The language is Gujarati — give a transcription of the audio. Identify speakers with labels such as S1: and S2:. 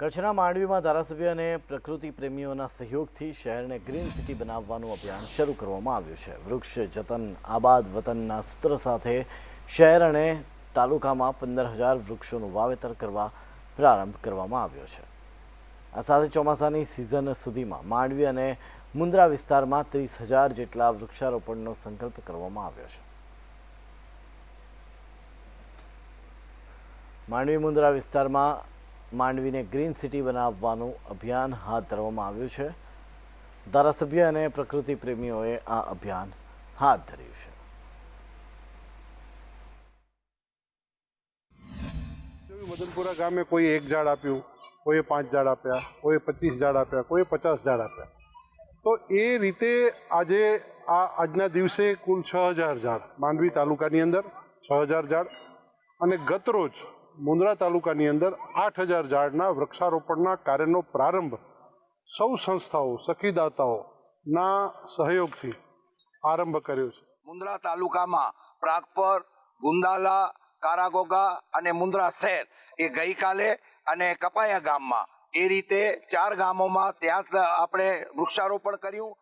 S1: કચ્છના માંડવીમાં ધારાસભ્ય અને પ્રકૃતિ પ્રેમીઓના સહયોગથી શહેરને ગ્રીન સિટી બનાવવાનું અભિયાન શરૂ કરવામાં આવ્યું છે. વૃક્ષ, જતન, આબાદ વતનના સૂત્ર સાથે શહેર અને તાલુકામાં પંદર હજાર વૃક્ષોનું વાવેતર કરવા પ્રારંભ કરવામાં આવ્યો છે. આ સાથે ચોમાસાની સિઝન સુધીમાં માંડવી અને મુન્દ્રા વિસ્તારમાં ત્રીસ હજાર જેટલા વૃક્ષારોપણનો સંકલ્પ કરવામાં આવ્યો છે. માંડવી મુન્દ્રા વિસ્તારમાં માંડવીને ગ્રીન સિટી બનાવવાનું અભિયાન હાથ ધરવામાં આવ્યું છે. ધારાસભ્ય અને પ્રકૃતિ પ્રેમીઓએ આ અભિયાન હાથ ધર્યું છે.
S2: મદનપુરા ગામે કોઈ એક ઝાડ આપ્યું, કોઈએ પાંચ ઝાડ આપ્યા, કોઈએ પચીસ ઝાડ આપ્યા, કોઈએ પચાસ ઝાડ આપ્યા. તો એ રીતે આજે આ આજના દિવસે કુલ છ હજાર ઝાડ માંડવી તાલુકાની અંદર છ હજાર ઝાડ. અને ગતરોજ મુન્દ્રા તાલુકાની અંદર આઠ હજાર ઝાડના વૃક્ષારોપણના કાર્યનો પ્રારંભ સૌ સંસ્થાઓ, સખીદાતાઓના સહયોગથી આરંભ કર્યો છે.
S3: મુન્દ્રા તાલુકામાં પ્રાગપર, ગુંદાલા, કારાગોગા અને મુન્દ્રા શહેર એ ગઈકાલે અને કપાયા ગામમાં. એ રીતે ચાર ગામોમાં ત્યાં આપણે વૃક્ષારોપણ કર્યું.